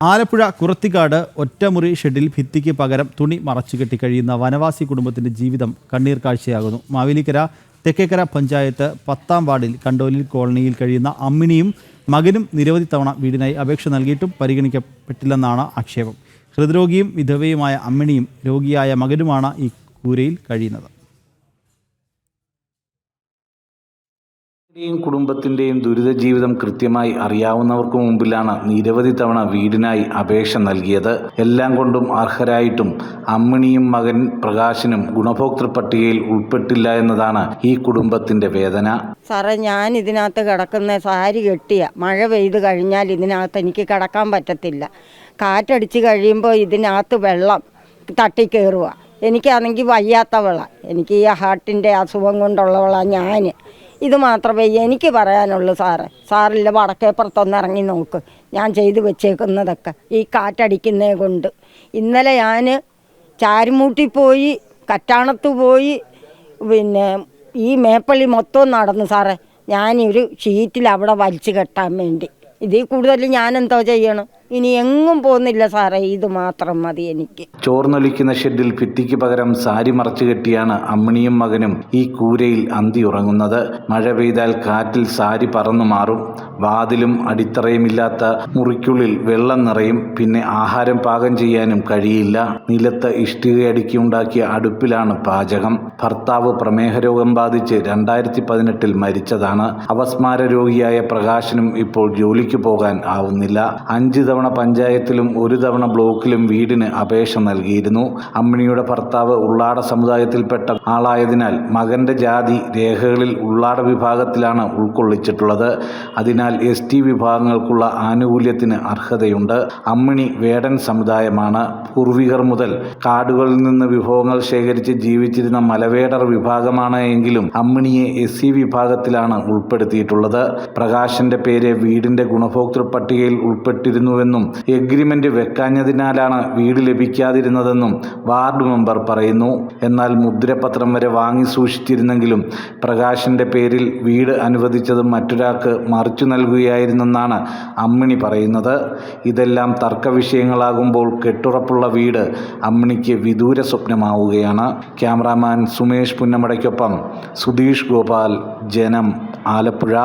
ആലപ്പുഴ കുറത്തിക്കാട് ഒറ്റമുറി ഷെഡിൽ ഭിത്തിക്ക് പകരം തുണി മറച്ചു കെട്ടി കഴിയുന്ന വനവാസി കുടുംബത്തിന്റെ ജീവിതം കണ്ണീർ കാഴ്ചയാകുന്നു മാവേലിക്കര തെക്കേക്കര പഞ്ചായത്ത് പത്താം വാർഡിൽ കണ്ടോലിൽ കോളനിയിൽ കഴിയുന്ന അമ്മിണിയും മകനും നിരവധി തവണ വീടിനായി അപേക്ഷ നൽകിയിട്ടും പരിഗണിക്കപ്പെട്ടില്ലെന്നാണ് ആക്ഷേപം. ഹൃദ്രോഗിയും വിധവയുമായ അമ്മിണിയും രോഗിയായ മകനുമാണ് ഈ കൂരയിൽ കഴിയുന്നത്. യും കുടുംബത്തിന്റെയും ദുരിത ജീവിതം കൃത്യമായി അറിയാവുന്നവർക്ക് മുമ്പിലാണ് നിരവധി തവണ വീടിനായി അപേക്ഷ നൽകിയത്. എല്ലാം കൊണ്ടും അർഹരായിട്ടും അമ്മിണിയും മകൻ പ്രകാശനും ഗുണഭോക്തൃ പട്ടികയിൽ ഉൾപ്പെട്ടില്ല എന്നതാണ് ഈ കുടുംബത്തിന്റെ വേദന. സാറേ ഞാൻ ഇതിനകത്ത് കിടക്കുന്ന സാരി കെട്ടിയ മഴ പെയ്ത് കഴിഞ്ഞാൽ ഇതിനകത്ത് എനിക്ക് കിടക്കാൻ പറ്റത്തില്ല. കാറ്റടിച്ച് കഴിയുമ്പോൾ ഇതിനകത്ത് വെള്ളം തട്ടിക്കയറുക എനിക്കാണെങ്കിൽ വയ്യാത്തവളാണ് എനിക്ക് ഈ ഹാർട്ടിന്റെ അസുഖം കൊണ്ടുള്ളവളാണ് ഞാൻ ഇത് മാത്രമേ എനിക്ക് പറയാനുള്ളൂ സാറേ. സാറില്ല വടക്കേപ്പുറത്തൊന്ന് ഇറങ്ങി നോക്ക്. ഞാൻ ചെയ്തു വെച്ചേക്കുന്നതൊക്കെ. ഈ കാറ്റടിക്കുന്നേ കൊണ്ട്. ഇന്നലെ ഞാൻ ചാരുമൂട്ടി പോയി കറ്റാണത്ത് പോയി പിന്നെ ഈ മേപ്പള്ളി മൊത്തം നടന്നു സാറേ. ഞാനൊരു ഷീറ്റിൽ അവിടെ വലിച്ചു കെട്ടാൻ വേണ്ടി. ഇതിൽ കൂടുതൽ ഞാൻ എന്തോ ചെയ്യണം? ഇനി എങ്ങും പോകുന്നില്ല സാറേ ഇത് മാത്രം മതി എനിക്ക്. ചോർന്നൊലിക്കുന്ന ഷെഡിൽ ഭിത്തിക്ക് പകരം സാരി മറച്ചു കെട്ടിയാണ് അമ്മിണിയും മകനും ഈ കൂരയിൽ അന്തി ഉറങ്ങുന്നത്. മഴ പെയ്താൽ കാറ്റിൽ സാരി പറന്നു മാറും. വാതിലും അടിത്തറയുമില്ലാത്ത മുറിക്കുള്ളിൽ വെള്ളം നിറയും. പിന്നെ ആഹാരം പാകം ചെയ്യാനും കഴിയില്ല. നിലത്ത് ഇഷ്ടികയടുക്കി ഉണ്ടാക്കിയ അടുപ്പിലാണ് പാചകം. ഭർത്താവ് പ്രമേഹ രോഗം ബാധിച്ച് രണ്ടായിരത്തി പതിനെട്ടിൽ മരിച്ചതാണ്. അവസ്മാര രോഗിയായ പ്രകാശനും ഇപ്പോൾ ജോലിക്ക് പോകാൻ ആവുന്നില്ല. അഞ്ച് തവണ പഞ്ചായത്തിലും ഒരു തവണ ബ്ലോക്കിലും വീടിന് അപേക്ഷ നൽകിയിരുന്നു. അമ്മിണിയുടെ ഭർത്താവ് ഉള്ളാട സമുദായത്തിൽപ്പെട്ട ആളായതിനാൽ മകന്റെ ജാതി രേഖകളിൽ ഉള്ളാട വിഭാഗത്തിലാണ് ഉൾക്കൊള്ളിച്ചിട്ടുള്ളത്. അതിനാൽ എസ് ടി വിഭാഗങ്ങൾക്കുള്ള ആനുകൂല്യത്തിന് അർഹതയുണ്ട്. അമ്മിണി വേടൻ സമുദായമാണ്. പൂർവികർ മുതൽ കാടുകളിൽ നിന്ന് വിഭവങ്ങൾ ശേഖരിച്ച് ജീവിച്ചിരുന്ന മലവേടർ വിഭാഗമാണ് എങ്കിലും അമ്മിണിയെ എസ് സി വിഭാഗത്തിലാണ് ഉൾപ്പെടുത്തിയിട്ടുള്ളത്. പ്രകാശന്റെ പേര് വീടിന്റെ ഗുണഭോക്തൃ പട്ടികയിൽ ഉൾപ്പെട്ടിരുന്നുവെന്നും എഗ്രിമെന്റ് വെക്കാഞ്ഞതിനാലാണ് വീട് ലഭിക്കാതിരുന്നതെന്നും വാർഡ് മെമ്പർ പറയുന്നു. എന്നാൽ മുദ്രപത്രം വരെ വാങ്ങി സൂക്ഷിച്ചിരുന്നെങ്കിലും പ്രകാശിന്റെ പേരിൽ വീട് അനുവദിച്ചത് മറ്റൊരാൾക്ക് മറിച്ചു നൽകുകയായിരുന്നെന്നാണ് അമ്മിണി പറയുന്നത്. ഇതെല്ലാം തർക്ക വിഷയങ്ങളാകുമ്പോൾ കെട്ടുറപ്പുള്ള വീട് അമ്മിണിക്ക് വിദൂര സ്വപ്നമാവുകയാണ്. ക്യാമറാമാൻ സുമേഷ് പുന്നമടയ്ക്കൊപ്പം സുധീഷ് ഗോപാൽ ജനം ആലപ്പുഴ.